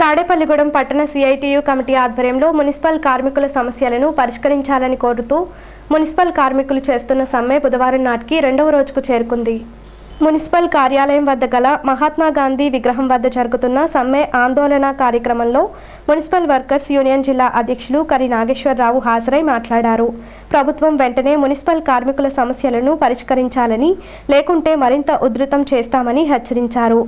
తాడేపల్లిగూడెం పట్టణ CITU committee ఆధ్వర్యంలో municipal కార్మికుల సమస్యలను పరిష్కరించాలని కోరుతూ మున్సిపల్ కార్మికులు చేస్తున్న సమ్మె బుధవారం నాటికి రెండవ రోజుకు చేరుకుంది. మున్సిపల్ కార్యాలయం వద్ద గల మహాత్మా గాంధీ విగ్రహం వద్ద జరుగుతున్న సమ్మె ఆందోళన కార్యక్రమంలో మున్సిపల్ వర్కర్స్ యూనియన్ జిల్లా అధ్యక్షులు కరి నాగేశ్వరరావు హాజరై మాట్లాడారు. ప్రభుత్వం వెంటనే మున్సిపల్ కార్మికుల సమస్యలను పరిష్కరించాలని లేకుంటే మరింత ఉధృతం చేస్తామని హెచ్చరించారు.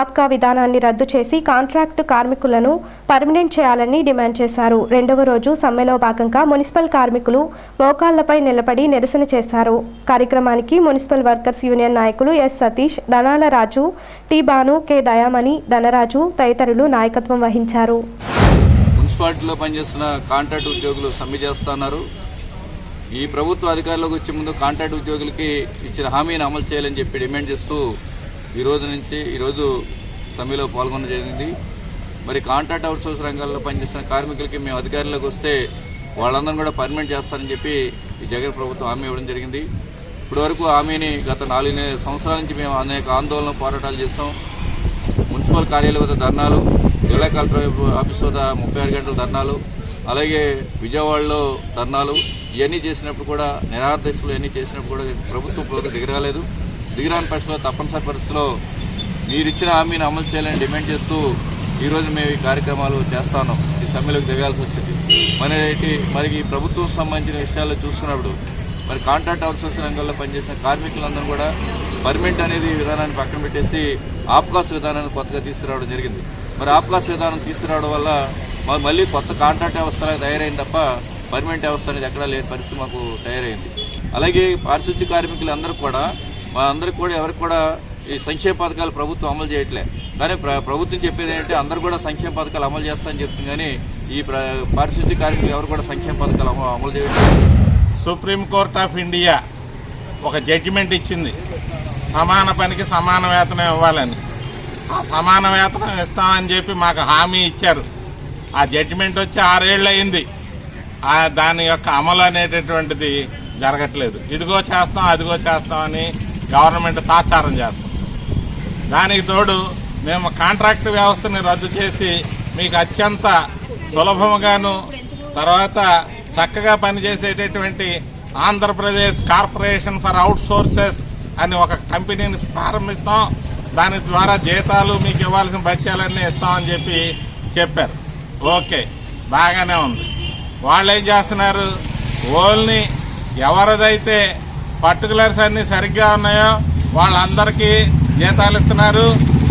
ఆప్కా విధానాన్ని రద్దు చేసి కాంట్రాక్టు కార్మికులను పర్మనెంట్ చేయాలని డిమాండ్ చేశారు. రెండవ రోజు సమ్మెలో భాగంగా మున్సిపల్ కార్మికులు మోకాళ్ళపై నిలబడి నిరసన చేశారు. కార్యక్రమానికి మున్సిపల్ వర్కర్స్ యూనియన్ నాయకులు S Satish Dhanala Raju T Banu K Dayamani Dhanaraju తదితరులు నాయకత్వం వహించారు. మున్సిపాలిటీలో పనిచేస్తున్న కాంట్రాక్ట్ ఉద్యోగులు సమ్మె చేస్తున్నారు. ఈ ప్రభుత్వ అధికారులకు వచ్చే ముందు కాంట్రాక్ట్ ఉద్యోగులకి ఇచ్చిన హామీని అమలు చేయాలని చెప్పి డిమాండ్ చేస్తూ ఈ రోజు నుంచి ఈరోజు సమ్మెలో పాల్గొనడం జరిగింది. మరి కాంట్రాక్ట్ అవుట్సోర్స్ రంగాల్లో పనిచేస్తున్న కార్మికులకి మేము అధికారంలోకి వస్తే వాళ్ళందరం కూడా పర్మనెంట్ చేస్తారని చెప్పి ఈ జగన్ ప్రభుత్వం హామీ ఇవ్వడం జరిగింది. ఇప్పటివరకు హామీని గత నాలుగు సంవత్సరాల నుంచి మేము అనేక ఆందోళన పోరాటాలు చేస్తాం మున్సిపల్ కార్యాలయం వద్ద ధర్నాలు జిల్లా కలెక్టర్ ఆఫీస్ వద్ద ముప్పై ఆరు గంటల ధర్నాలు అలాగే విజయవాడలో ధర్నాలు ఇవన్నీ చేసినప్పుడు కూడా నిరాదశలు ఇవన్నీ చేసినప్పుడు కూడా ప్రభుత్వం ఇప్పటివరకు దిగరాలేదు దిగిరాని పరిస్థితిలో తప్పనిసరి పరిస్థితిలో మీరు ఇచ్చిన హామీని అమలు చేయాలని డిమాండ్ చేస్తూ ఈరోజు మేము ఈ కార్యక్రమాలు చేస్తాను ఈ సమ్మెలోకి దిగాల్సి వచ్చింది. మరి మరి ఈ ప్రభుత్వం సంబంధించిన విషయాలు చూసుకున్నప్పుడు మరి కాంట్రాక్ట్ అవుట్సోర్స్ రంగంలో పనిచేసిన కార్మికులందరూ కూడా పర్మిట్ అనేది విధానాన్ని పక్కన పెట్టేసి ఆప్కాస్ విధానాన్ని కొత్తగా తీసుకురావడం జరిగింది. మరి ఆప్కాస్ విధానం తీసుకురావడం వల్ల మరి మళ్ళీ కొత్త కాంట్రాక్ట్ వ్యవస్థ తయారైంది తప్ప పర్మనెంట్ వ్యవస్థ అనేది ఎక్కడా లేని పరిస్థితి మాకు తయారైంది. అలాగే పారిశుద్ధ్య కార్మికులందరూ కూడా మా అందరికి కూడా ఎవరికి కూడా ఈ సంక్షేమ పథకాలు ప్రభుత్వం అమలు చేయట్లే. కానీ ప్ర- ప్రభుత్వం చెప్పేది ఏంటంటే అందరూ కూడా సంక్షేమ పథకాలు అమలు చేస్తామని చెప్తుంది కానీ ఈ ప్ర- పారిశుద్ధ్య కార్మికులు ఎవరు కూడా సంక్షేమ పథకాలు అమలు చేయట్లేదు సుప్రీం కోర్ట్ ఆఫ్ ఇండియా ఒక జడ్జిమెంట్ ఇచ్చింది. సమాన పనికి సమాన వేతనం ఇవ్వాలని. ఆ సమాన వేతనం ఇస్తామని చెప్పి మాకు హామీ ఇచ్చారు. ఆ జడ్జిమెంట్ వచ్చి ఆరేళ్ళు అయింది. దాని యొక్క అమలు అనేటటువంటిది జరగట్లేదు. ఇదిగో చేస్తాం అదిగో చేస్తామని గవర్నమెంట్ తాచారం చేస్తాం. దానికి తోడు మేము కాంట్రాక్ట్ వ్యవస్థని రద్దు చేసి మీకు అత్యంత సులభముగాను తర్వాత చక్కగా పనిచేసేటటువంటి Andhra Pradesh corporation for out sources అని ఒక కంపెనీని ప్రారంభిస్తాం. దాని ద్వారా జీతాలు మీకు ఇవ్వాల్సిన బత్యాలన్నీ ఇస్తామని చెప్పి చెప్పారు. ఓకే బాగానే ఉంది. వాళ్ళు ఏం చేస్తున్నారు? ఓన్లీ ఎవరిదైతే పర్టికులర్స్ అన్నీ సరిగ్గా ఉన్నాయో వాళ్ళందరికీ జీతాలు ఇస్తున్నారు.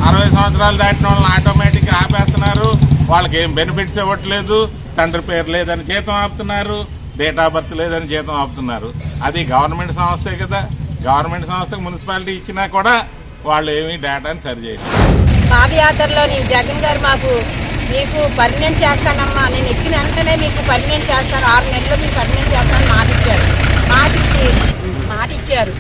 అరవై సంవత్సరాలు దాటిన వాళ్ళని ఆటోమేటిక్గా ఆపేస్తున్నారు. వాళ్ళకి ఏం బెనిఫిట్స్ ఇవ్వట్లేదు. తండ్రి పేరు లేదని జీతం ఆపుతున్నారు. డేట్ ఆఫ్ బర్త్ లేదని జీతం ఆపుతున్నారు. అది గవర్నమెంట్ సంస్థే కదా. గవర్నమెంట్ సంస్థకు మున్సిపాలిటీ ఇచ్చినా కూడా వాళ్ళు ఏమీ డేటాని సరిచేయరు పాదయాత్రలోని జగన్ గారు మాకు మీకు పర్మనెంట్ చేస్తానమ్మా. నేను ఎక్కిన వెంటనే మీకు పర్మనెంట్ చేస్తాను. ఆరు నెలలు మీకు పర్మనెంట్ చేస్తాను మాటిచ్చారు. మాటిచ్చి మాట ఇచ్చారు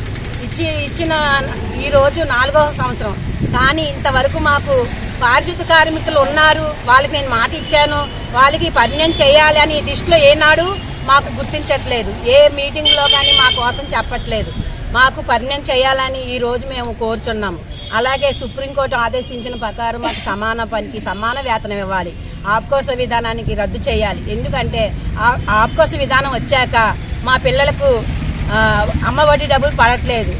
ఇచ్చి ఇచ్చిన ఈరోజు నాలుగవ సంవత్సరం. కానీ ఇంతవరకు మాకు పారిశుద్ధ కార్మికులు ఉన్నారు. వాళ్ళకి నేను మాట ఇచ్చాను వాళ్ళకి పర్మనెంట్ చేయాలి అని దిష్టిలో ఏనాడు మాకు గుర్తించట్లేదు. ఏ మీటింగ్లో కానీ మా కోసం చెప్పట్లేదు. మాకు పర్మనెంట్ చేయాలని ఈరోజు మేము కోరుచున్నాము. అలాగే సుప్రీంకోర్టు ఆదేశించిన ప్రకారం మాకు సమాన పనికి సమాన వేతనం ఇవ్వాలి. ఆప్కోస విధానానికి రద్దు చేయాలి. ఎందుకంటే ఆ- ఆప్కోస విధానం వచ్చాక మా పిల్లలకు అమ్మ వడ్డీ డబ్బులు పడట్లేదు.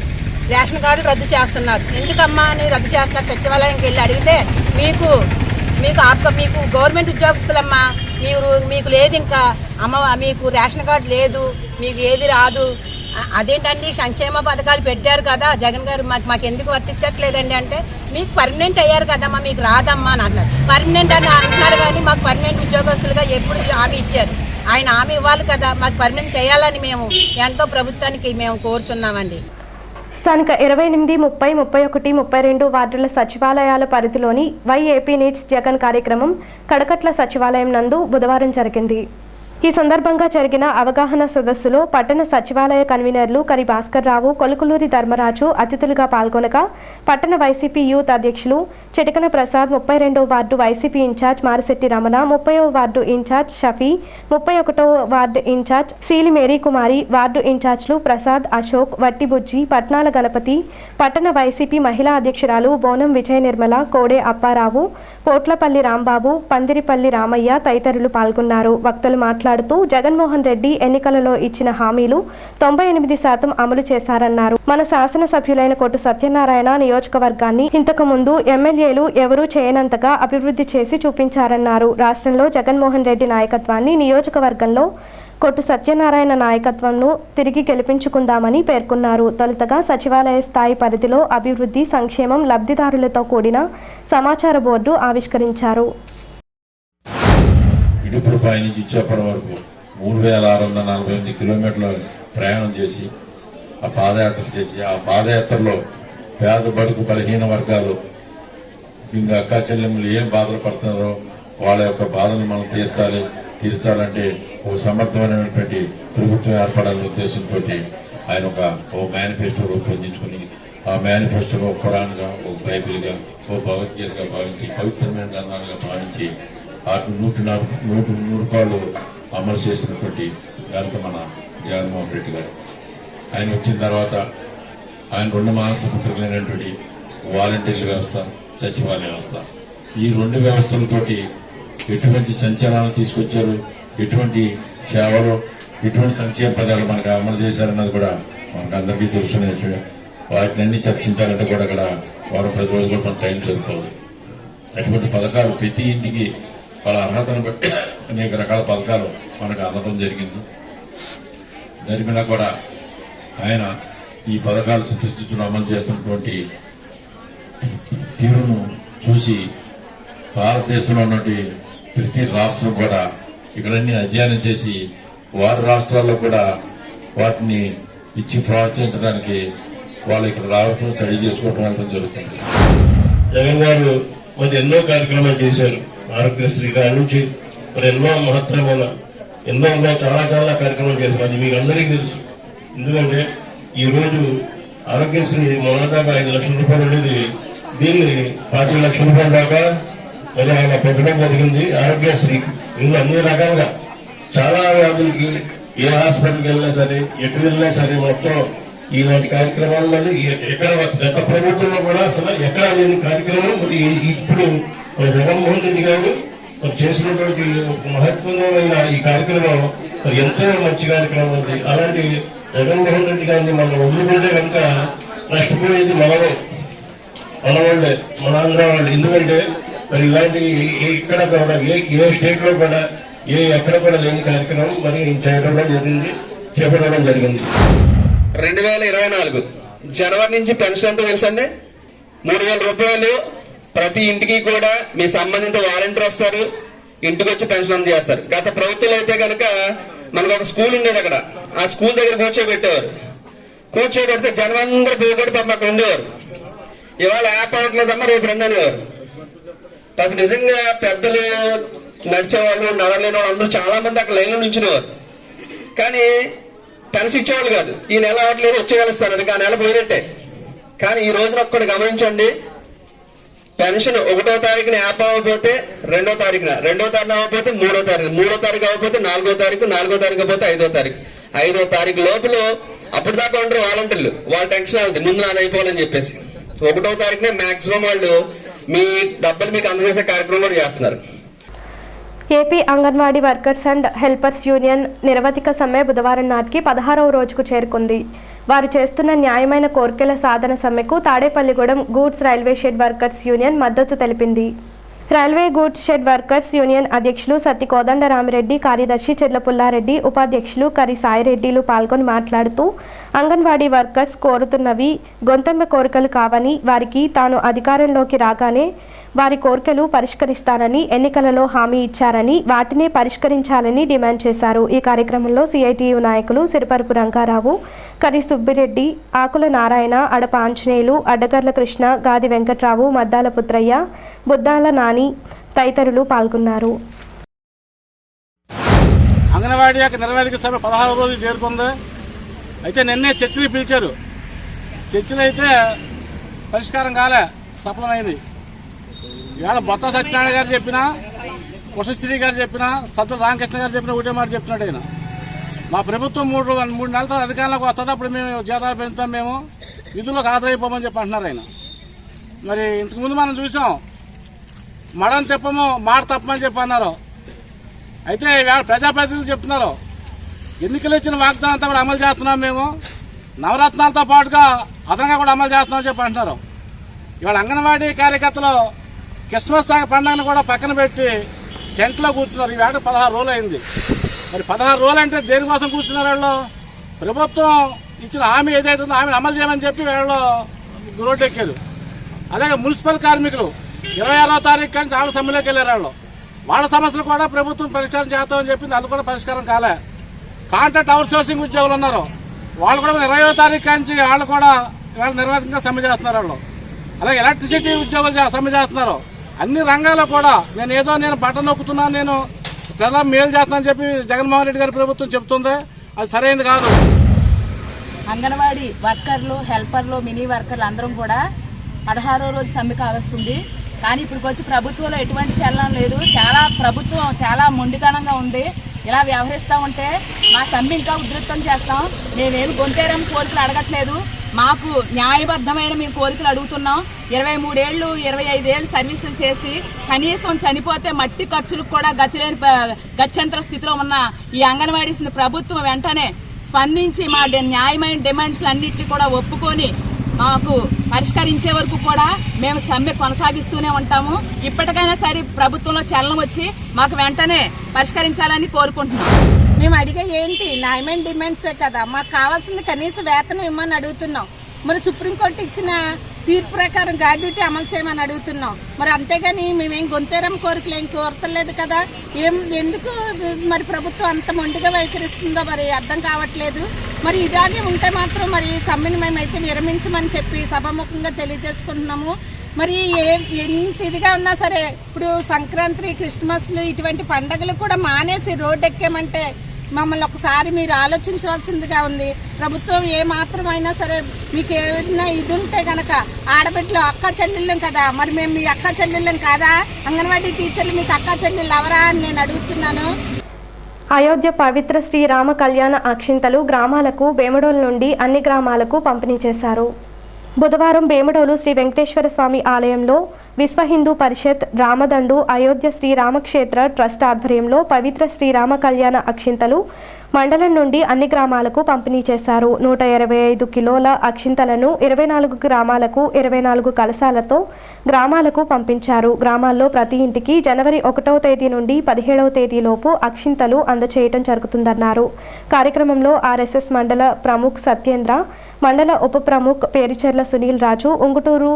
రేషన్ కార్డులు రద్దు చేస్తున్నారు. ఎందుకమ్మా అని రద్దు చేస్తున్నారు? సచివాలయంకి వెళ్ళి అడిగితే మీకు మీకు ఆత్మ మీకు గవర్నమెంట్ ఉద్యోగస్తులమ్మా మీరు మీకు లేదు ఇంకా. అమ్మ మీకు రేషన్ కార్డు లేదు మీకు ఏది రాదు. అదేంటండి? సంక్షేమ పథకాలు పెట్టారు కదా జగన్ గారు. మాకు మాకు ఎందుకు వర్తించట్లేదండి అంటే మీకు పర్మనెంట్ అయ్యారు కదమ్మా మీకు రాదమ్మా అని అంటున్నారు. పర్మనెంట్ అని అంటున్నారు కానీ మాకు పర్మనెంట్ ఉద్యోగస్తులుగా ఎప్పుడు హామీ ఇచ్చారు. ఆయన హామీ ఇవ్వాలి కదా మాకు పరిమితం చేయాలని మేము ఎంతో ప్రభుత్వానికి మేము కోరుచున్నామండి. స్థానిక ఇరవై ఎనిమిది ముప్పై ముప్పై ఒకటి ముప్పై రెండు వార్డుల సచివాలయాల పరిధిలోని వైఏపీ నీడ్స్ జగన్ కార్యక్రమం కడకట్ల సచివాలయం నందు బుధవారం జరిగింది. ఈ సందర్భంగా జరిగిన అవగాహన సదస్సులో పట్టణ సచివాలయ కన్వీనర్లు కరి భాస్కర్ రావు కొలుకులూరి ధర్మరాజు అతిథులుగా పాల్గొనగా పట్టణ వైసీపీ యూత్ అధ్యక్షులు చిటకన ప్రసాద్ ముప్పై రెండో ward YCP incharge Marisetti Ramana ముప్పయో వార్డు ఇన్ఛార్జ్ షఫీ ముప్పై ఒకటో ward incharge Seeli Mary Kumari ward ఇన్ఛార్జ్లు Prasad Ashok Vattibujji Patnala Ganapathi పట్టణ వైసీపీ మహిళా అధ్యక్షురాలు బోనం విజయ నిర్మల కోడే అప్పారావు పోట్లపల్లి రాంబాబు పందిరిపల్లి రామయ్య తదితరులు పాల్గొన్నారు. వక్తలు మాట్లాడుతూ జగన్మోహన్ రెడ్డి ఎన్నికలలో ఇచ్చిన హామీలు తొంభై ఎనిమిది శాతం అమలు చేశారన్నారు. మన శాసనసభ్యులైన కొట్టు సత్యనారాయణ నియోజకవర్గాన్ని ఇంతకు ముందు ఎమ్మెల్యేలు ఎవరూ చేయనంతగా అభివృద్ధి చేసి చూపించారన్నారు. రాష్ట్రంలో జగన్మోహన్ రెడ్డి నాయకత్వాన్ని నియోజకవర్గంలో కొట్టు సత్యనారాయణ నాయకత్వంను తిరిగి గెలిపించుకుందామని పేర్కొన్నారు. తొలుతగా సచివాలయ స్థాయి పరిధిలో అభివృద్ధి సంక్షేమం లబ్ధిదారులతో కూడిన సమాచార బోర్డు ఆవిష్కరించారు. ఇడుపులపై నుంచి చెప్పడం వరకు మూడు వేల ఆరు వందల నలభై ఎనిమిది కిలోమీటర్ల ప్రయాణం చేసి ఆ పాదయాత్ర చేసి ఆ పాదయాత్రలో పేద బడుగు బలహీన వర్గాలు ఇంకా అక్క చెల్లెములు ఏం బాధలు పడుతున్నారో వాళ్ళ యొక్క బాధలు మనం తీర్చాలి. తీర్చాలంటే ఒక సమర్థమైనటువంటి ప్రభుత్వం ఏర్పడాలనే ఉద్దేశంతో ఆయన ఒక ఓ మేనిఫెస్టో రూపొందించుకుని ఆ మేనిఫెస్టోలో ఒక ఖురాన్గా ఒక బైబిల్గా ఓ భగవద్గీతగా భావించి పవిత్రమైన గ్రంథాలుగా భావించి ఆకు నూటి నాలుగు నూటి నూరు రూపాయలు అమలు చేసినటువంటి ఘనత మన జగన్మోహన్ రెడ్డి గారు. ఆయన వచ్చిన తర్వాత ఆయన రెండు మానస పుత్రులైనటువంటి వాలంటీర్ల వ్యవస్థ సచివాలయ వ్యవస్థ. ఈ రెండు వ్యవస్థలతోటి ఎటువంటి సంచలనాలు తీసుకొచ్చారు? ఎటువంటి సేవలు ఎటువంటి సంక్షేమ పదాలు మనకు అమలు చేశారన్నది కూడా మనకు అందరికీ తెలుసుకునే విషయం. వాటిని అన్ని చర్చించాలంటే కూడా అక్కడ వారం ప్రతి రోజులు కూడా మన టైం సరిపోదు. అటువంటి పథకాలు ప్రతి ఇంటికి వాళ్ళ అర్హతను బట్టి అనేక రకాల పథకాలు మనకు అందడం జరిగింది. జరిగినా కూడా ఆయన ఈ పథకాలు చిత్తశుద్ధితో అమలు చేస్తున్నటువంటి తీరును చూసి భారతదేశంలో ఉన్నటువంటి ప్రతి రాష్ట్రం కూడా ఇక్కడన్నీ అధ్యయనం చేసి వారి రాష్ట్రాల్లో కూడా వాటిని ఇచ్చి ప్రోత్సహించడానికి వాళ్ళు ఇక్కడ రావటం స్టడీ చేసుకోవటం వెళ్ళడం జరుగుతుంది. జగన్ గారు మరి ఎన్నో కార్యక్రమాలు చేశారు. ఆరోగ్యశ్రీ గారి నుంచి మరి ఎన్నో మహత్తరమైన ఎన్నో ఎన్నో చాలా చాలా కార్యక్రమాలు చేశారు. అది మీకు అందరికీ తెలుసు. ఎందుకంటే ఈరోజు ఆరోగ్యశ్రీ మొన్నదాకా ఐదు లక్షల రూపాయలు ఉండేది దీన్ని పాతిక లక్షల రూపాయల దాకా మరి ఆయన పెట్టడం జరిగింది. ఆరోగ్యశ్రీ ఇందులో అన్ని రకాలుగా చాలా వ్యాధులకి ఏ హాస్పిటల్కి వెళ్ళినా సరే ఎటు వెళ్ళినా సరే మొత్తం ఇలాంటి కార్యక్రమాలు మళ్ళీ ఎక్కడ గత ప్రభుత్వంలో కూడా అసలు ఎక్కడ లేని కార్యక్రమం మరి ఇప్పుడు మరి జగన్మోహన్ రెడ్డి గారు మరి చేసినటువంటి మహత్వమైన ఈ కార్యక్రమం మరి ఎంతో మంచి కార్యక్రమం ఉంది అలాంటి జగన్మోహన్ రెడ్డి గారిని మనం వదులుకుంటే కనుక నష్టపోయేది మనమే. మన వాళ్ళే మన ఆంధ్ర వాళ్ళు ఎందుకంటే మరి ఇలాంటి ఏ- ఇక్కడ కూడా ఏ ఏ స్టేట్లో కూడా ఏ ఎక్కడ కూడా లేని కార్యక్రమం మరి చేయడం జరిగింది చేపట్టడం జరిగింది. రెండు వేల ఇరవై నాలుగు. జనవరి నుంచి పెన్షన్ ఎంత తెలుసండి? మూడు వేల రూపాయలు. ప్రతి ఇంటికి కూడా మీ సంబంధిత వాలంటీర్ వస్తారు ఇంటికి వచ్చి పెన్షన్ అందజేస్తారు. గత ప్రభుత్వం అయితే కనుక మనకు ఒక స్కూల్ ఉండేది అక్కడ. ఆ స్కూల్ దగ్గర కూర్చోబెట్టేవారు. కూర్చోబెడితే జనం అందరూ పోగొట్టి పాపం అక్కడ ఉండేవారు. ఇవాళ యాప్ అవట్లేదమ్మా రేపు రండి అనేవారు. పాపం నిజంగా పెద్దలు నడిచేవాళ్ళు నడలేని వాళ్ళు అందరూ చాలా మంది అక్కడ లైన్లో నుంచునేవారు. కానీ పెన్షన్ ఇచ్చేవాళ్ళు కాదు. ఈ నెల అవ్వట్లేదు వచ్చే కానీ ఆ నెల పోయినట్టే. కానీ ఈ రోజున ఒక్కడు గమనించండి పెన్షన్ ఒకటో తారీఖున యాప్ అవ్వకపోతే రెండో తారీఖున. రెండో తారీఖున అవ్వకపోతే మూడో తారీఖు మూడో తారీఖు అవ్వకపోతే నాలుగో తారీఖు నాలుగో తారీఖు పోతే ఐదో తారీఖు. ఐదో తారీఖు లోపల అప్పుడు దాకా ఉండరు వాలంటీర్లు. వాళ్ళ టెన్షన్ అవుతుంది ముందు నాది అయిపోవాలని చెప్పేసి. ఒకటో తారీఖునే మాక్సిమం వాళ్ళు మీ డబ్బులు మీకు అందజేసే కార్యక్రమం కూడా చేస్తున్నారు. AP anganwadi workers and helpers union నిరవధిక సమ్మె బుధవారం నాటికి పదహారవ రోజుకు చేరుకుంది. వారు చేస్తున్న న్యాయమైన కోర్కెల సాధన సమ్మెకు Tadepalligudem goods railway shed workers union మద్దతు తెలిపింది. Railway goods shed workers union అధ్యక్షులు సత్తి కోదండరామిరెడ్డి కార్యదర్శి చెర్లపుల్లారెడ్డి ఉపాధ్యక్షులు కరి సాయిరెడ్డిలు పాల్గొని మాట్లాడుతూ అంగన్వాడీ వర్కర్స్ కోరుతున్నవి గొంతెమ్మ కోరికలు కావని వారికి తాను అధికారంలోకి రాగానే వారి కోరికలు పరిష్కరిస్తారని ఎన్నికలలో హామీ ఇచ్చారని వాటినే పరిష్కరించాలని డిమాండ్ చేశారు. ఈ కార్యక్రమంలో సిఐటియు నాయకులు సిరిపరుపు రంగారావు కరి సుబ్బిరెడ్డి ఆకుల నారాయణ అడప ఆంజనేయులు అడ్డగర్ల కృష్ణ గాది వెంకట్రావు మద్దాల పుత్రయ్య బుద్దాల నాని తదితరులు పాల్గొన్నారు. అంగన్వాడీ యొక్క నిరవేదిక సభ పదహారు రోజులు చేరుకుంది. అయితే నిన్నే చర్చలు పిలిచారు. చర్చలు అయితే పరిష్కారం కాలే సఫలమైంది. ఇవాళ బొత్త సత్యనారాయణ గారు చెప్పినా ఉషశ్రీ గారు చెప్పినా సత్య రామకృష్ణ గారు చెప్పిన ఒకటే మాట చెప్తున్నాడు ఆయన. మా ప్రభుత్వం మూడు మూడు నెలల తర్వాత అధికారంలోకి వస్తుంది అప్పుడు మేము జీతాలు పెంచుతాం మేము విధుల్లోకి ఆదరైపోమని చెప్పి అంటున్నారు ఆయన. మరి ఇంతకుముందు మనం చూసాం మడం తెప్పము మాట తప్పమని చెప్పి అన్నారు అయితే ఇవాళ ప్రజాప్రతినిధులు చెప్తున్నారు ఎన్నికలు ఇచ్చిన వాగ్దానం అంతా కూడా అమలు చేస్తున్నాం మేము నవరత్నాలతో పాటుగా అదనంగా కూడా అమలు చేస్తున్నామని చెప్పి అంటున్నారు ఇవాళ అంగన్వాడీ కార్యకర్తలు క్రిస్మస్ పండుగను కూడా పక్కన పెట్టి టెంట్లో కూర్చున్నారు. ఈ వేట పదహారు రోజులు అయింది మరి పదహారు రోజులు అంటే దేనికోసం కూర్చున్నారు వాళ్ళు? ప్రభుత్వం ఇచ్చిన హామీ ఏదైతే ఉందో హామీని అమలు చేయమని చెప్పి వీళ్ళు రోడ్డు ఎక్కారు అలాగే మున్సిపల్ కార్మికులు ఇరవై ఆరో తారీఖు కానీ చాలా సమ్మెలోకి వెళ్ళారు వాళ్ళు. వాళ్ళ సమస్యలు కూడా ప్రభుత్వం పరిష్కారం చేస్తామని చెప్పింది అది కూడా పరిష్కారం కాలే. కాంట్రాక్ట్ అవుట్ సోర్సింగ్ ఉద్యోగులు ఉన్నారు. వాళ్ళు కూడా ఇరవయో తారీఖు నుంచి వాళ్ళు కూడా ఇవాళ నిర్వాహకంగా సమ్మె చేస్తున్నారు వాళ్ళు. అలాగే ఎలక్ట్రిసిటీ ఉద్యోగులు చే- సమ్మె చేస్తున్నారు. అన్ని రంగాల్లో కూడా నేను ఏదో నేను బటన్ నొక్కుతున్నాను నేను ప్రజా మేలు చేస్తానని చెప్పి జగన్మోహన్ రెడ్డి గారి ప్రభుత్వం చెబుతుంది? అది సరైనది కాదు. అంగన్వాడీ వర్కర్లు హెల్పర్లు మినీ వర్కర్లు అందరం కూడా పదహారో రోజు సమ్మె కావస్తుంది. కానీ ఇప్పుడు వచ్చి ప్రభుత్వంలో ఎటువంటి చలనం లేదు. చాలా ప్రభుత్వం చాలా మొండితనంగా ఉంది. ఇలా వ్యవహరిస్తూ ఉంటే మా సమ్మె ఇంకా ఉధృతం చేస్తాం. నేనేమి గొంతేరం కోరికలు అడగట్లేదు. మాకు న్యాయబద్ధమైన మేము కోరికలు అడుగుతున్నాం. ఇరవై మూడేళ్ళు ఇరవై ఐదేళ్ళు సర్వీసులు చేసి కనీసం చనిపోతే మట్టి ఖర్చులకు కూడా గతిలేని గత్యంతర స్థితిలో ఉన్న ఈ అంగన్వాడీస్ని ప్రభుత్వం వెంటనే స్పందించి మా న్యాయమైన డిమాండ్స్ అన్నింటినీ కూడా ఒప్పుకొని మాకు పరిష్కరించే వరకు కూడా మేము సమ్మె కొనసాగిస్తూనే ఉంటాము. ఇప్పటికైనా సరే ప్రభుత్వంలో చలనం వచ్చి మాకు వెంటనే పరిష్కరించాలని కోరుకుంటున్నాము మేము అడిగే ఏంటి? న్యాయమైన డిమాండ్సే కదా? మాకు కావాల్సింది కనీస వేతనం ఇమ్మని అడుగుతున్నాం. మరి సుప్రీంకోర్టు ఇచ్చిన తీర్పు ప్రకారం గ్రాడ్యుటీ అమలు చేయమని అడుగుతున్నాం. మరి అంతేగాని మేమేం గొంతేరం కోరికలు ఏం కోరతలేదు కదా? ఏం ఎందుకు మరి ప్రభుత్వం అంత మొండిగా వైఖరిస్తుందో మరి అర్థం కావట్లేదు. మరి ఇలాగే ఉంటే మాత్రం మరి సమ్మెను మేమైతే విరమించమని చెప్పి సభాముఖంగా తెలియజేసుకుంటున్నాము. మరి ఏ ఎంత ఇదిగా ఉన్నా సరే ఇప్పుడు సంక్రాంతి క్రిస్మస్లు ఇటువంటి పండగలు కూడా మానేసి రోడ్డు ఎక్కామంటే మమ్మల్ని ఒకసారి మీరు ఆలోచించవలసిందిగా ఉంది. ప్రభుత్వం ఏ మాత్రమైనా సరే మీకు ఏదైనా ఇది ఉంటే కనుక ఆడబిడ్డలు అక్క చెల్లెళ్ళం కదా. మరి మేము మీ అక్క చెల్లెళ్ళం కాదా? అంగన్వాడీ టీచర్లు మీకు అక్క చెల్లెళ్ళు ఎవరా అని నేను అడుగుతున్నాను. అయోధ్య పవిత్ర శ్రీరామ కళ్యాణ అక్షింతలు గ్రామాలకు బేమడోల్ నుండి అన్ని గ్రామాలకు పంపిణీ చేశారు. బుధవారం బేమడోలు శ్రీ వెంకటేశ్వర స్వామి ఆలయంలో విశ్వ హిందూ పరిషత్ రామదండు అయోధ్య శ్రీరామక్షేత్ర ట్రస్ట్ ఆధ్వర్యంలో పవిత్ర శ్రీరామ కళ్యాణ అక్షింతలు మండలం నుండి అన్ని గ్రామాలకు పంపిణీ చేశారు. నూట ఇరవై ఐదు కిలోల అక్షింతలను ఇరవై నాలుగు గ్రామాలకు ఇరవై నాలుగు కలశాలతో గ్రామాలకు పంపించారు. గ్రామాల్లో ప్రతి ఇంటికి జనవరి ఒకటవ తేదీ నుండి పదిహేడవ తేదీలోపు అక్షింతలు అందచేయటం జరుగుతుందన్నారు. కార్యక్రమంలో ఆర్ఎస్ఎస్ మండల ప్రముఖ్ సత్యేంద్ర మండల ఉప ప్రముఖ్ పేరిచెర్ల సునీల్ రాజు ఉంగుటూరు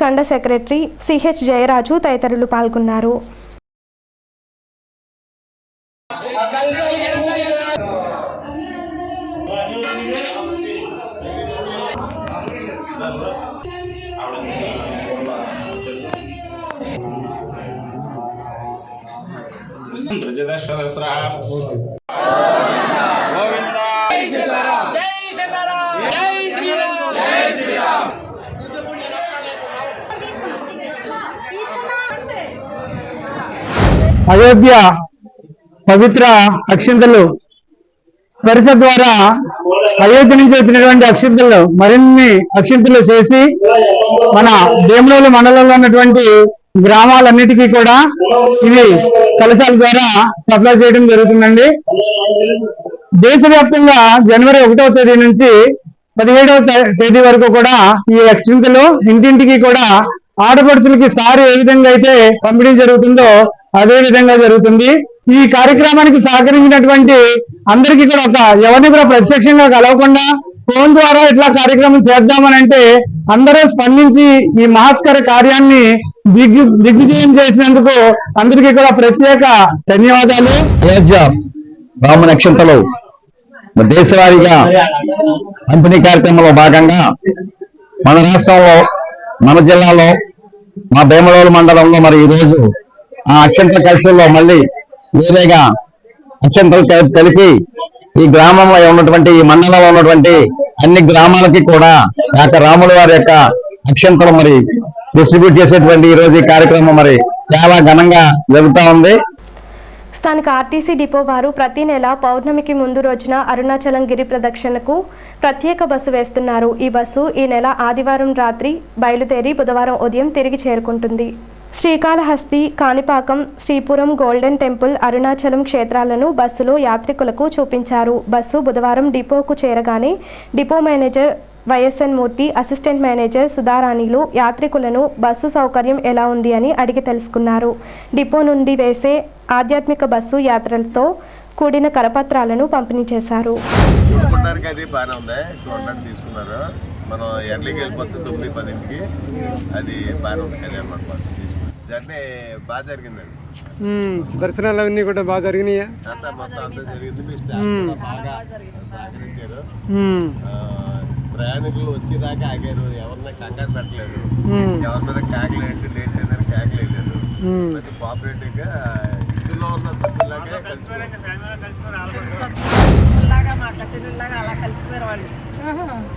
కండ సెక్రటరీ సిహెచ్ జయరాజు తదితరులు పాల్గొన్నారు. అయోధ్య పవిత్ర అక్షింతలు స్పర్శ ద్వారా అయోధ్య నుంచి వచ్చినటువంటి అక్షింతలు మరిన్ని అక్షింతలు చేసి మన భీమలోలు మండలంలో ఉన్నటువంటి గ్రామాలన్నిటికీ కూడా ఇవి కలశాల ద్వారా సప్లై చేయడం జరుగుతుందండి. దేశవ్యాప్తంగా జనవరి ఒకటవ తేదీ నుంచి పదిహేడవ తేదీ వరకు కూడా ఈ అక్షింతలు ఇంటింటికి కూడా ఆడపడుచులకి సారి ఏ విధంగా అయితే పంపిణీ జరుగుతుందో అదే విధంగా జరుగుతుంది. ఈ కార్యక్రమానికి సహకరించినటువంటి అందరికీ కూడా ఒక ఎవరిని కూడా ప్రత్యక్షంగా కలవకుండా ఫోన్ ద్వారా ఇట్లా కార్యక్రమం చేద్దామని అంటే అందరూ స్పందించి ఈ మహత్కర కార్యాన్ని దిగ్గు దిగ్విజయం చేసినందుకు అందరికీ కూడా ప్రత్యేక ధన్యవాదాలు. రామ నక్షంతలు. దేశవారీగా పంపిణీ కార్యక్రమంలో భాగంగా మన రాష్ట్రంలో మన జిల్లాలో మా భీమడోలు మండలంలో మరి ఈరోజు ఆ అక్షంత కలిసిలో మళ్ళీ వేరేగా అక్షంతలు కలిపి ఈ గ్రామంలో ఉన్నటువంటి ఈ మండలంలో ఉన్నటువంటి అన్ని గ్రామాలకి కూడా యొక్క రాముల వారి యొక్క అక్షంతలు మరి డిస్ట్రిబ్యూట్ చేసేటువంటి ఈ రోజు ఈ కార్యక్రమం మరి చాలా ఘనంగా జరుగుతూ ఉంది. స్థానిక ఆర్టీసీ డిపో వారు ప్రతి నెల పౌర్ణమికి ముందు రోజున అరుణాచలం గిరి ప్రదక్షిణకు ప్రత్యేక బస్సు వేస్తున్నారు. ఈ బస్సు ఈ నెల ఆదివారం రాత్రి బయలుదేరి బుధవారం ఉదయం తిరిగి చేరుకుంటుంది. శ్రీకాళహస్తి కాణిపాకం శ్రీపురం గోల్డెన్ టెంపుల్ అరుణాచలం క్షేత్రాలను బస్సులో యాత్రికులకు చూపించారు. బస్సు బుధవారం డిపోకు చేరగానే depot manager YSN Murthy assistant manager సుధారాణిలు యాత్రికులను బస్సు సౌకర్యం ఎలా ఉంది అని అడిగి తెలుసుకున్నారు. డిపో నుండి వేసే ఆధ్యాత్మిక బస్సు యాత్రలతో కూడిన కరపత్రాలను పంపిణీ చేశారు. కొనుక్కోవడానికి అది బాగానే ఉంది. టూ హండ్రెడ్ తీసుకున్నారు. మనం ఎర్లీకి వెళ్ళిపోతే తొమ్మిది పదింటికి అది బాగానే ఉంది. కళ్యాణ మండపం తీసుకుని జర్నీ బాగా జరిగిందండి. దర్శనాలు అవన్నీ కూడా బాగా జరిగినాయా? అంతా మొత్తం అంతా జరిగింది. మీ స్టాఫ్ కూడా బాగా సహకరించారు. ఆ, ప్రయాణికులు వచ్చేదాకా ఆగారు. ఎవరిని కంగారు పెట్టలేదు. ఎవరి మీద కేకలేంటి లేట్ అయిందని కేకలేదు ప్రతి కోఆపరేటివ్గా ఇందులో ఉన్న సభ్యులాగే కలిసి లాగా మా కచ్చడిలాగా అలా కలిసిపోయారు వాళ్ళు.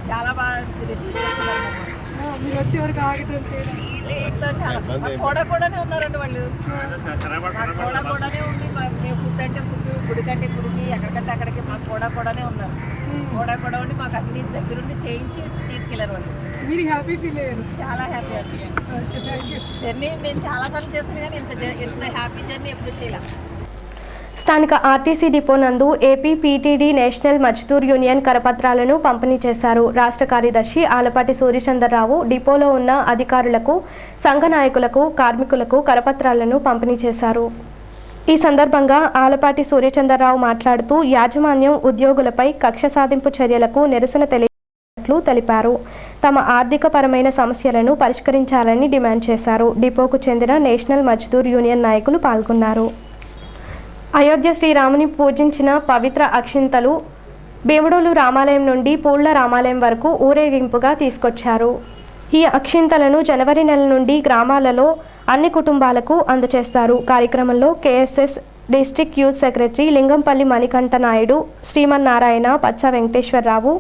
చాలా బాగా రిసీవ్ చేస్తున్నారు మమ్మల్ని. మీరు ఆగటం ఎంతో చాలా మా కూడా కూడానే ఉన్నారండి వాళ్ళు. కూడా కూడానే ఉండి మా- మేము ఫుడ్ అంటే ఫుడ్ గుడి కంటే గుడికి ఎక్కడికంటే అక్కడికి మాకు కూడా కూడానే ఉన్నారు. మాకు అన్ని దగ్గరుండి చేయించి తీసుకెళ్ళారు వాళ్ళు. మీరు హ్యాపీ ఫీల్ అయ్యారు? చాలా హ్యాపీ అండి. జర్నీ నేను చాలా సార్లు చేసాను కానీ ఇంత ఇంత హ్యాపీ జర్నీ ఎప్పుడు చేయలే. స్థానిక ఆర్టీసీ డిపో నందు AP PTD national Mazdoor union కరపత్రాలను పంపిణీ చేశారు. రాష్ట్ర కార్యదర్శి ఆలపాటి సూర్యచంద్రరావు డిపోలో ఉన్న అధికారులకు సంఘ నాయకులకు కార్మికులకు కరపత్రాలను పంపిణీ చేశారు. ఈ సందర్భంగా ఆలపాటి సూర్యచంద్రరావు మాట్లాడుతూ యాజమాన్యం ఉద్యోగులపై కక్ష సాధింపు చర్యలకు నిరసన తెలియట్లు తెలిపారు. తమ ఆర్థికపరమైన సమస్యలను పరిష్కరించాలని డిమాండ్ చేశారు. డిపోకు చెందిన నేషనల్ మజ్దూర్ యూనియన్ నాయకులు పాల్గొన్నారు. అయోధ్య శ్రీరాముని పూజించిన పవిత్ర అక్షింతలు భీముడోలు రామాలయం నుండి పూళ్ళ రామాలయం వరకు ఊరేగింపుగా తీసుకొచ్చారు. ఈ అక్షింతలను జనవరి నెల నుండి గ్రామాలలో అన్ని కుటుంబాలకు అందజేస్తారు కార్యక్రమంలో KSS district youth secretary Lingampalli Manikanta Naidu Srimannarayana Pachcha Venkateswararao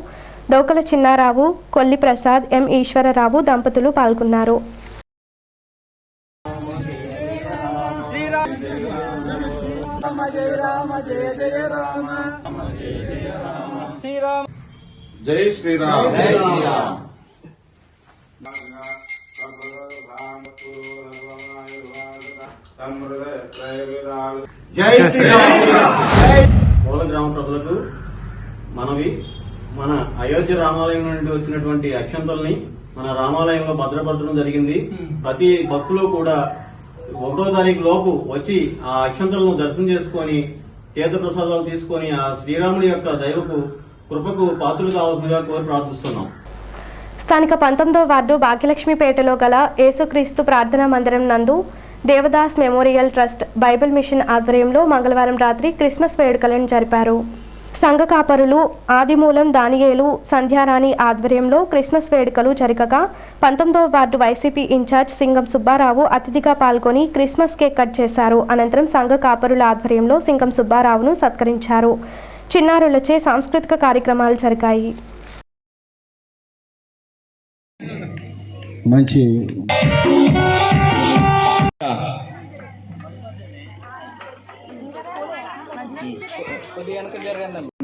Dokala Chinnarao Kolli Prasad ఎం ఈశ్వరరావు దంపతులు పాల్గొన్నారు. జై శ్రీరామ్. మూల గ్రామ ప్రజలకు మనవి మన అయోధ్య రామాలయం నుండి వచ్చినటువంటి అక్షంతల్ని మన రామాలయంలో భద్రపరచడం జరిగింది. ప్రతి భక్తులు కూడా ఒకటో తారీఖు లోపు వచ్చి ఆ అక్షంతలను దర్శనం చేసుకొని తీర్థప్రసాదాలు తీసుకొని ఆ శ్రీరాముడి యొక్క దైవకు కృపకు పాత్రలు కావాల్సిందిగా కోరి ప్రార్థిస్తున్నాం. స్థానిక పంతొమ్మిదవ వార్డు భాగ్యలక్ష్మిపేటలో గల యేసుక్రీస్తు ప్రార్థనా మందిరం నందు Devadas memorial trust bible mission ఆధ్వర్యంలో మంగళవారం రాత్రి క్రిస్మస్ వేడుకలను జరిపారు. సంఘ కాపరులు ఆదిమూలం దానియేలు సంధ్యారాణి ఆధ్వర్యంలో క్రిస్మస్ వేడుకలు జరగగా పంతొమ్మిదవ ward YCP in-charge Singam Subbarao అతిథిగా పాల్గొని క్రిస్మస్ కేక్ కట్ చేశారు. అనంతరం సంఘ కాపరుల ఆధ్వర్యంలో సింగం సుబ్బారావును సత్కరించారు. చిన్నారులచే సాంస్కృతిక కార్యక్రమాలు జరిగాయి మంచి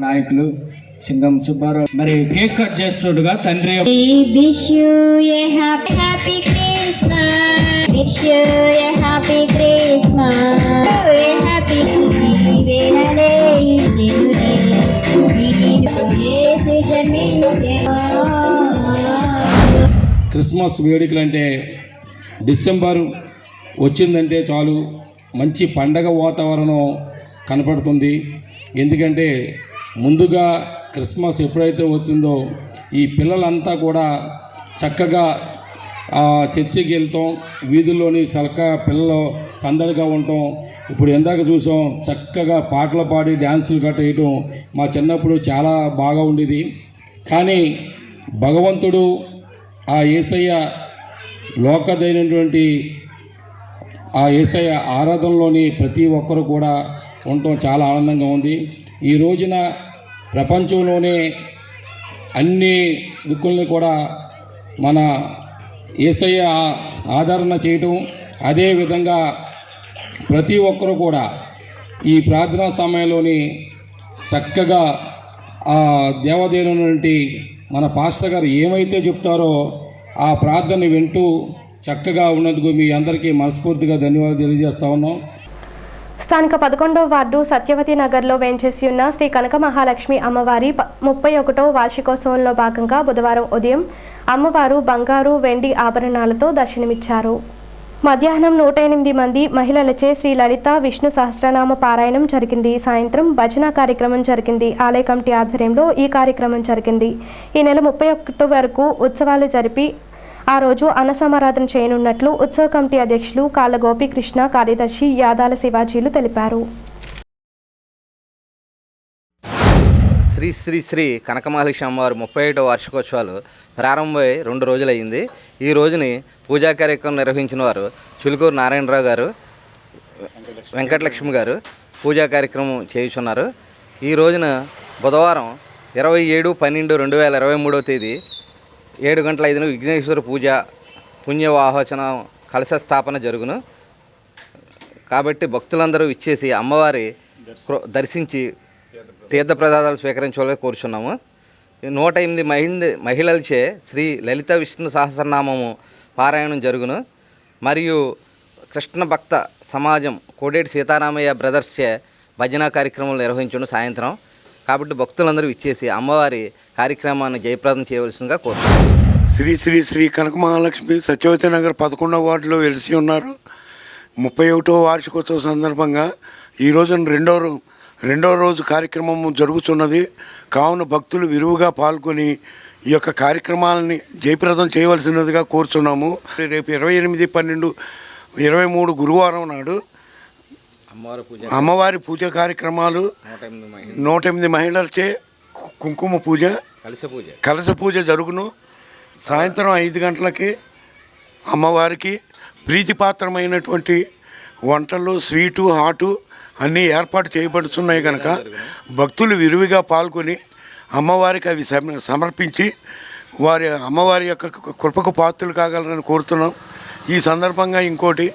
నాయకులు సింగం సుబ్బారావు. మరి కేక్ కట్ చేస్తున్నట్టుగా తండ్రి క్రిస్మస్ వేడుకలు అంటే డిసెంబరు వచ్చిందంటే చాలు. మంచి పండగ వాతావరణం కనపడుతుంది. ఎందుకంటే ముందుగా క్రిస్మస్ ఎప్పుడైతే వస్తుందో ఈ పిల్లలంతా కూడా చక్కగా చర్చికి వెళ్తాం. వీధుల్లోని చక్క పిల్లలు సందడిగా ఉండటం ఇప్పుడు ఎందాక చూసాం చక్కగా పాటలు పాడి డ్యాన్సులు గట్ట వేయటం మా చిన్నప్పుడు చాలా బాగా ఉండేది. కానీ భగవంతుడు ఆ ఏసయ్య లోకదైనటువంటి ఆ ఏసయ ఆరాధనలోని ప్రతి ఒక్కరు కూడా ఉండటం చాలా ఆనందంగా ఉంది. ఈ రోజున ప్రపంచంలోనే అన్ని దిక్కుల్ని కూడా మన ఏసయ్య ఆదరణ చేయటం అదేవిధంగా ప్రతి ఒక్కరు కూడా ఈ ప్రార్థనా సమయంలోని చక్కగా ఆ దేవదేవుని మన పాస్టర్ గారు ఏమైతే చెప్తారో ఆ ప్రార్థన వింటూ చక్కగా ఉన్నందుకు మీ అందరికీ మనస్ఫూర్తిగా ధన్యవాదాలు తెలియజేస్తా ఉన్నాం. స్థానిక పదకొండవ వార్డు సత్యవతి నగర్లో వేంచేసి ఉన్న శ్రీ కనక మహాలక్ష్మి అమ్మవారి ప- ముప్పై ఒకటో వార్షికోత్సవంలో భాగంగా బుధవారం ఉదయం అమ్మవారు బంగారు వెండి ఆభరణాలతో దర్శనమిచ్చారు. మధ్యాహ్నం నూట ఎనిమిది మంది మహిళలచే శ్రీ లలిత విష్ణు సహస్రనామ పారాయణం జరిగింది. సాయంత్రం భజన కార్యక్రమం జరిగింది. ఆలయ కమిటీ ఆధ్వర్యంలో ఈ కార్యక్రమం జరిగింది. ఈ నెల ముప్పై ఒకటి వరకు ఉత్సవాలు జరిపి ఆ రోజు అన్నసమారాధన చేయనున్నట్లు ఉత్సవ కమిటీ అధ్యక్షులు కాళ్ళ గోపీకృష్ణ కార్యదర్శి యాదాల శివాజీలు తెలిపారు. శ్రీ శ్రీ శ్రీ కనకమహాలక్ష్మి అమ్మవారి ముప్పై ఏటో వార్షికోత్సవాలు ప్రారంభమై రెండు రోజులయ్యింది. ఈ రోజుని పూజా కార్యక్రమం నిర్వహించిన వారు చులుకూరు నారాయణరావు గారు వెంకటలక్ష్మి గారు పూజా కార్యక్రమం చేయుచున్నారు. ఈ రోజున బుధవారం ఇరవై ఏడు పన్నెండు రెండు వేల ఇరవై మూడవ తేదీ ఏడు గంటల ఐదున విఘ్నేశ్వర పూజ పుణ్యవాహోచన కలశ స్థాపన జరుగును. కాబట్టి భక్తులందరూ ఇచ్చేసి అమ్మవారి దర్శించి దర్శించి తీర్థప్రసాదాలు స్వీకరించాలని కోరుచున్నాము. నూట ఎనిమిది మహిళ మహిళలచే శ్రీ లలిత విష్ణు సహస్రనామము పారాయణం జరుగును. మరియు కృష్ణ భక్త సమాజం కోడేటి సీతారామయ్య బ్రదర్స్చే భజన కార్యక్రమం నిర్వహించును సాయంత్రం. కాబట్టి భక్తులందరూ ఇచ్చేసి అమ్మవారి కార్యక్రమాన్ని జయప్రదం చేయవలసిందిగా కోరుతున్నాం. శ్రీ శ్రీ శ్రీ కనక మహాలక్ష్మి సత్యవతి నగర్ పదకొండవ వార్డులో వెలిసి ఉన్నారు. ముప్పై ఒకటో వార్షికోత్సవ సందర్భంగా ఈ రోజున రెండో రెండో రోజు కార్యక్రమం జరుగుతున్నది. కావున భక్తులు విరివిగా పాల్గొని ఈ యొక్క కార్యక్రమాలని జయప్రదం చేయవలసినదిగా కోరుచున్నాము. రేపు ఇరవై ఎనిమిది పన్నెండు ఇరవై మూడు గురువారం నాడు అమ్మవారి పూజ. కార్యక్రమాలు నూట ఎనిమిది మహిళలచే కుంకుమ పూజ కలశ పూజ. కలశ పూజ జరుగును. సాయంత్రం ఐదు గంటలకి అమ్మవారికి ప్రీతిపాత్రమైనటువంటి వంటలు స్వీటు హాటు అన్నీ ఏర్పాటు చేయబడుతున్నాయి కనుక భక్తులు విరివిగా పాల్గొని అమ్మవారికి అవి సమ- సమర్పించి వారి అమ్మవారి యొక్క కృపకు పాత్రలు కాగలరని కోరుతున్నాం. ఈ సందర్భంగా ఇంకోటి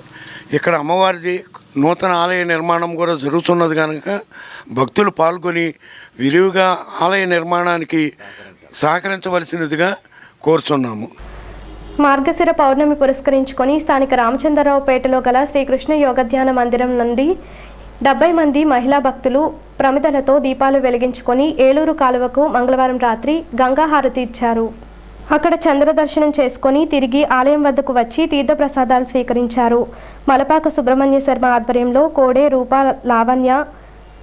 ఇక్కడ అమ్మవారిది నూతన ఆలయ నిర్మాణం కూడా జరుగుతున్నది కనుక భక్తులు పాల్గొని విరివిగా ఆలయ నిర్మాణానికి సహకరించవలసినదిగా కోరుతున్నాము. మార్గశిర పౌర్ణమి పురస్కరించుకొని స్థానిక రామచంద్రరావుపేటలో గల శ్రీకృష్ణ యోగధ్యాన మందిరం నుండి డెబ్బై మంది మహిళా భక్తులు ప్రమిదలతో దీపాలు వెలిగించుకొని ఏలూరు కాలువకు మంగళవారం రాత్రి గంగా హారతి ఇచ్చారు. అక్కడ చంద్ర దర్శనం చేసుకొని తిరిగి ఆలయం వద్దకు వచ్చి తీర్థప్రసాదాలు స్వీకరించారు. మలపాక సుబ్రహ్మణ్య శర్మ ఆధ్వర్యంలో కోడే రూప లావణ్య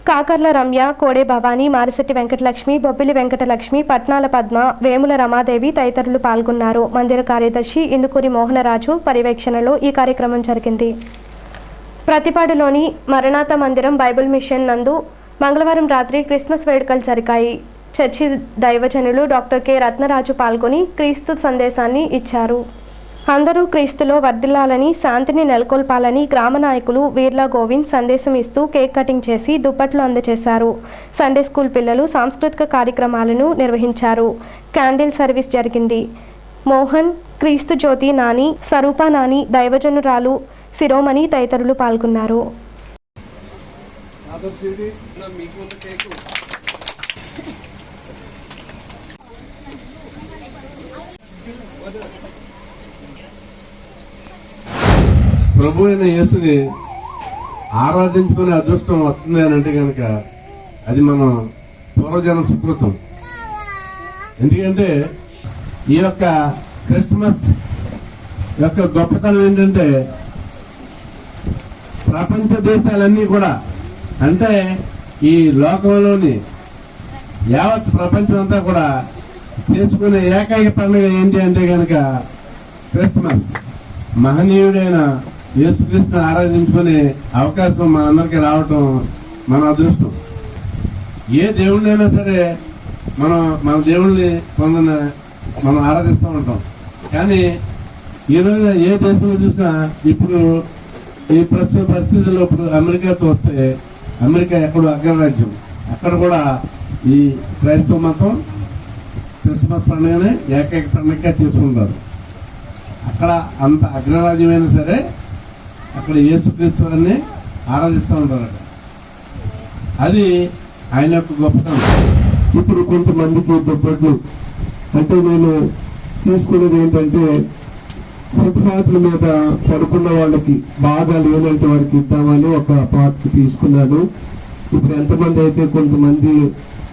కాకర్ల రమ్య కోడే భవానీ మారిశెట్టి వెంకటలక్ష్మి బొబ్బిలి వెంకటలక్ష్మి పట్నాల పద్మ వేముల రమాదేవి తదితరులు పాల్గొన్నారు. మందిర కార్యదర్శి ఇందుకూరి మోహనరాజు పర్యవేక్షణలో ఈ కార్యక్రమం జరిగింది. ప్రతిపాడులోని మరణాత మందిరం బైబిల్ మిషన్ నందు మంగళవారం రాత్రి క్రిస్మస్ వేడుకలు జరిగాయి. చర్చి దైవజనులు డాక్టర్ కె. రత్నరాజు పాల్గొని క్రీస్తు సందేశాన్ని ఇచ్చారు. అందరూ క్రీస్తులో వర్ధిల్లాలని శాంతిని నెలకొల్పాలని గ్రామ నాయకులు వీర్లా గోవింద్ సందేశం ఇస్తూ కేక్ కటింగ్ చేసి దుప్పట్లు అందజేశారు. సండే స్కూల్ పిల్లలు సాంస్కృతిక కార్యక్రమాలను నిర్వహించారు. క్యాండిల్ సర్వీస్ జరిగింది. మోహన్ క్రీస్తు జ్యోతి నాని స్వరూప నాని దైవజనురాలు శిరోమణి తదితరులు పాల్గొన్నారు. ప్రభు అయిన యేసుని ఆరాధించుకునే అదృష్టం వస్తుంది అని అంటే కనుక అది మనం పూర్వజనం సుకృతం. ఎందుకంటే ఈ యొక్క క్రిస్మస్ యొక్క గొప్పతనం ఏంటంటే ప్రపంచ దేశాలన్నీ కూడా అంటే ఈ లోకంలోని యావత్ ప్రపంచం అంతా కూడా చేసుకునే ఏకైక పండుగ ఏంటి అంటే కనుక క్రిస్మస్. మహనీయుడైన యేసుక్రీస్తు ఆరాధించుకునే అవకాశం మన అందరికీ రావటం మన అదృష్టం. ఏ దేవుడినైనా సరే మనం మన దేవుణ్ణి పొందిన మనం ఆరాధిస్తూ ఉంటాం. కానీ ఈరోజు ఏ దేశంలో చూసినా ఇప్పుడు ఈ ప్రస్తుత పరిస్థితుల్లో ఇప్పుడు అమెరికాతో వస్తే అమెరికా ఎక్కడో అగ్రరాజ్యం. అక్కడ కూడా ఈ క్రైస్తవ మతం క్రిస్మస్ పండుగనే ఏకైక పండుగగా తీసుకుంటారు. అక్కడ అంత అగ్రరాజ్యమైనా సరే అక్కడ యేసుక్రీస్తు వారిని ఆరాధిస్తూ ఉంటారట. అది ఆయన యొక్క గొప్పతనం. ఇప్పుడు కొంతమందికి దుప్పట్లు అంటే నేను తీసుకునేది ఏంటంటే ఫుట్పాత్ల మీద పడుకున్న వాళ్ళకి బాగా లేనంటే వారికి ఇద్దామని ఒక పార్ట్ తీసుకున్నాను. ఇప్పుడు ఎంతమంది అయితే కొంతమంది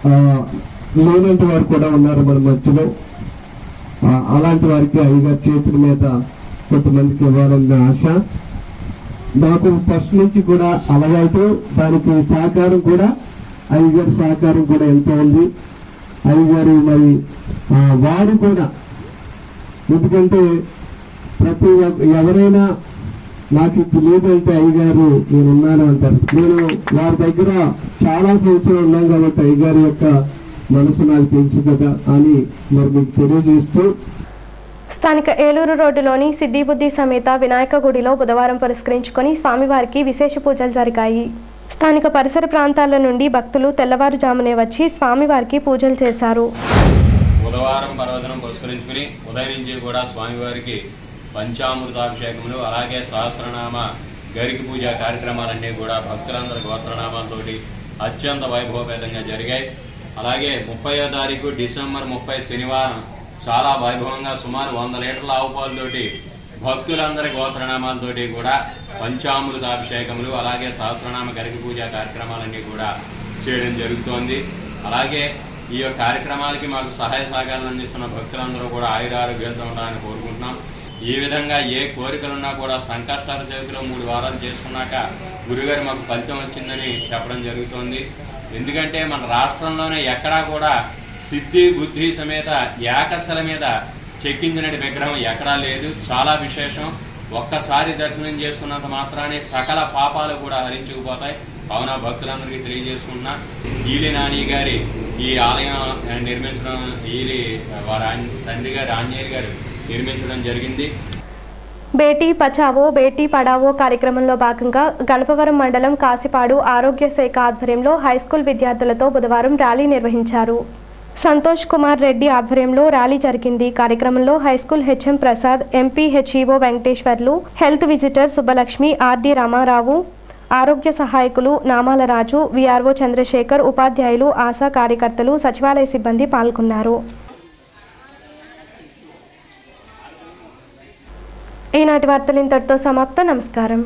ఆ, లేనంటి వారు కూడా ఉన్నారు మన మధ్యలో. అలాంటి వారికి అయ్యగారి చేతుల మీద కొంతమందికి ఇవ్వాలన్న ఆశ. నాకు ఫస్ట్ నుంచి కూడా అలవాటు. దానికి సహకారం కూడా అయ్యగారి సహకారం కూడా ఎంతో ఉంది. అయ్యగారు మరి వారు కూడా ఎందుకంటే ప్రతి ఒక్క- ఎవరైనా నాకు ఇప్పుడు లేదంటే అయ్యగారు నేను ఉన్నాను అంటారు. నేను వారి దగ్గర చాలా సంవత్సరం ఉన్నాం కాబట్టి అయ్యగారి యొక్క మనసు నాకు తెలుసు కదా అని మరి మీకు తెలియజేస్తూ స్థానిక ఏలూరు రోడ్డులోని సిద్ధిబుద్ధి సమేత వినాయక గుడిలో బుధవారం పురస్కరించుకొని స్వామివారికి విశేష పూజలు జరిగాయి. స్థానిక పరిసర ప్రాంతాల నుండి భక్తులు తెల్లవారుజామునే వచ్చి స్వామివారికి పూజలు చేశారు. బుధవారం పర్వదినం పురస్కరించుకుని ఉదయం నుంచి కూడా స్వామివారికి పంచామృతాభిషేకములు అలాగే సహస్రనామ గరికి పూజ కార్యక్రమాలన్నీ కూడా భక్తులందరి గోత్రనామాలతోటి అత్యంత వైభవపేతంగా జరిగాయి. అలాగే ముప్పయో తారీఖు డిసెంబర్ ముప్పై శనివారం చాలా వైభవంగా సుమారు వంద లీటర్ల ఆవుపాలతోటి భక్తులందరి గోత్రనామాలతోటి కూడా పంచామృతాభిషేకములు అలాగే సహస్రనామ గరికి పూజ కార్యక్రమాలన్నీ కూడా చేయడం జరుగుతోంది. అలాగే ఈ యొక్క కార్యక్రమాలకి మాకు సహాయ సహకారాలు అందిస్తున్న భక్తులందరూ కూడా ఆయురారోగ్యాలతో ఉండాలని కోరుకుంటున్నాం. ఈ విధంగా ఏ కోరికలున్నా కూడా సంకష్టాల చేతిలో మూడు వారాలు చేసుకున్నాక గురుగారు మాకు ఫలితం వచ్చిందని చెప్పడం జరుగుతోంది. ఎందుకంటే మన రాష్ట్రంలోనే ఎక్కడా కూడా సిద్ధి బుద్ధి సమేత ఏకశల మీద చెక్కించిన విగ్రహం ఎక్కడా లేదు. చాలా విశేషం. ఒక్కసారి దర్శనం చేసుకున్నంత మాత్రానే సకల పాపాలు కూడా హరించుకుపోతాయి. కావున భక్తులందరికీ తెలియజేసుకుంటున్నా ఈలి నాని గారి ఈ ఆలయం నిర్మించడం ఈలి వారి తండ్రి గారు ఆంజనేయులు గారు నిర్మించడం జరిగింది. బేటీ పచావో బేటీ పడావో కార్యక్రమంలో భాగంగా గణపవరం మండలం కాసిపాడు ఆరోగ్య శాఖ ఆధ్వర్యంలో హైస్కూల్ విద్యార్థులతో బుధవారం ర్యాలీ నిర్వహించారు. సంతోష్ కుమార్ రెడ్డి ఆధ్వర్యంలో ర్యాలీ జరిగింది. కార్యక్రమంలో high school HM Prasad MP HEO Venkateswarlu health visitor Subbalakshmi RD Ramarao ఆరోగ్య సహాయకులు నామాల రాజు విఆర్ఓ చంద్రశేఖర్ ఉపాధ్యాయులు ఆశా కార్యకర్తలు సచివాలయ సిబ్బంది పాల్గొన్నారు. ఈనాటి వార్తలు ఇంతటితో సమాప్తం. నమస్కారం.